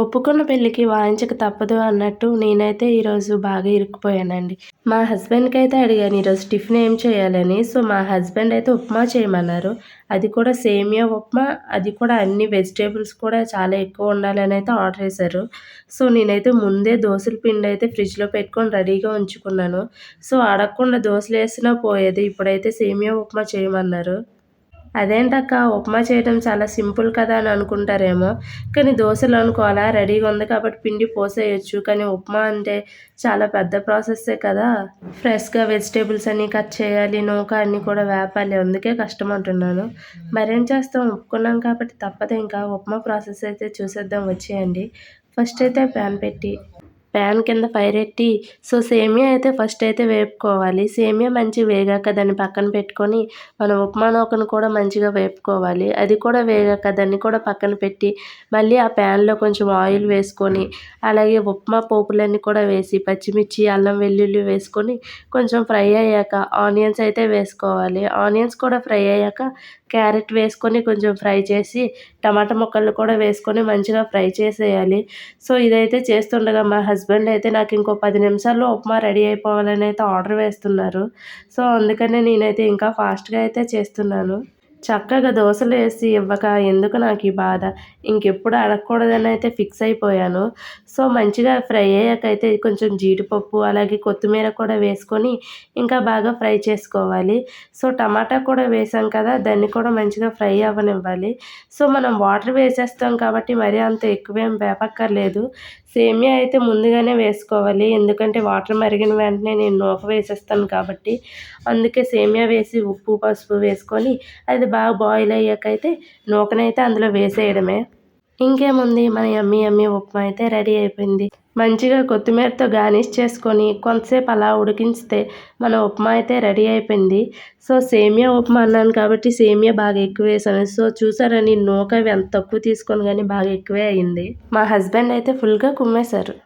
ఒప్పుకున్న పెళ్ళికి వాయించక తప్పదు అన్నట్టు నేనైతే ఈరోజు బాగా ఇరుక్కుపోయానండి. మా హస్బెండ్కి అయితే అడిగాను ఈరోజు టిఫిన్ ఏం చేయాలని? సో మా హస్బెండ్ అయితే ఉప్మా చేయమన్నారు. అది కూడా సేమియా ఉప్మా అది కూడా అన్ని వెజిటేబుల్స్ కూడా చాలా ఎక్కువ ఉండాలని అయితే ఆర్డర్ చేశారు. సో నేనైతే ముందే దోశల పిండి అయితే ఫ్రిడ్జ్లో పెట్టుకొని రెడీగా ఉంచుకున్నాను. సో అడగకుండా దోశలు వేసినా పోయేది ఇప్పుడైతే సేమియా ఉప్మా చేయమన్నారు. అదేంటక్క? ఉప్మా చేయడం చాలా సింపుల్ కదా అని అనుకుంటారేమో. కానీ దోశలు అనుకోవాలా? రెడీగా ఉంది కాబట్టి పిండి పోసేయచ్చు. కానీ ఉప్మా అంటే చాలా పెద్ద ప్రాసెస్సే కదా. ఫ్రెష్గా వెజిటేబుల్స్ అన్నీ కట్ చేయాలి నూక అన్నీ కూడా వేపాలి. అందుకే కష్టం అంటున్నాను మరేం చేస్తాం? ఒప్పుకున్నాం కాబట్టి తప్పదు ఇంకా. ఉప్మా ప్రాసెస్ అయితే చూసేద్దాం. వచ్చేయండి. ఫస్ట్ అయితే ప్యాన్ పెట్టి ప్యాన్ కింద ఫైర్ ఎట్టి. సో సేమియా అయితే ఫస్ట్ అయితే వేపుకోవాలి. సేమియా మంచిగా వేగాక దాన్ని పక్కన పెట్టుకొని మనం ఉప్మా నూకను కూడా మంచిగా వేపుకోవాలి. అది కూడా వేగాక దాన్ని కూడా పక్కన పెట్టి మళ్ళీ ఆ ప్యాన్లో కొంచెం ఆయిల్ వేసుకొని అలాగే ఉప్మా పోపులన్నీ కూడా వేసి పచ్చిమిర్చి అల్లం వెల్లుల్లి వేసుకొని కొంచెం ఫ్రై అయ్యాక ఆనియన్స్ అయితే వేసుకోవాలి. ఆనియన్స్ కూడా ఫ్రై అయ్యాక క్యారెట్ వేసుకొని కొంచెం ఫ్రై చేసి టమాటా ముక్కలు కూడా వేసుకొని మంచిగా ఫ్రై చేసేయాలి. సో ఇదైతే చేస్తుండగా మా హస్బెండ్ హస్బెండ్ అయితే నాకు ఇంకో పది నిమిషాల్లో ఉప్మా రెడీ అయిపోవాలని అయితే ఆర్డర్ వేస్తున్నారు. సో అందుకనే నేనైతే ఇంకా ఫాస్ట్గా అయితే చేస్తున్నాను. చక్కగా దోశలు వేసి ఇవ్వక ఎందుకు నాకు ఈ బాధ? ఇంకెప్పుడు అడగకూడదని అయితే ఫిక్స్ అయిపోయాను. సో మంచిగా ఫ్రై అయ్యాకైతే కొంచెం జీడిపప్పు అలాగే కొత్తిమీర కూడా వేసుకొని ఇంకా బాగా ఫ్రై చేసుకోవాలి. సో టమాటా కూడా వేసాం కదా దాన్ని కూడా మంచిగా ఫ్రై అవ్వనివ్వాలి. సో మనం వాటర్ వేసేస్తాం కాబట్టి మరీ అంత ఎక్కువేం వేపక్కర్లేదు. సేమియా అయితే ముందుగానే వేసుకోవాలి. ఎందుకంటే వాటర్ మరిగిన వెంటనే నేను నూక వేసేస్తాను కాబట్టి. అందుకే సేమియా వేసి ఉప్పు పసుపు వేసుకొని అది బాగా బాయిల్ అయ్యాకైతే నూకనైతే అందులో వేసేయడమే. ఇంకేముంది? మన యమ్మీ యమ్మీ ఉప్మా అయితే రెడీ అయిపోయింది. మంచిగా కొత్తిమీరతో గార్నిష్ చేసుకొని కొంతసేపు అలా ఉడికించితే మన ఉప్మా అయితే రెడీ అయిపోయింది. సో సేమియా ఉప్మా అన్నాను కాబట్టి సేమియా బాగా ఎక్కువ వేసాను. సో చూసారని నూక ఎంత తక్కువ తీసుకొని కానీ బాగా ఎక్కువే అయింది. మా హస్బెండ్ అయితే ఫుల్గా కుమ్మేశారు.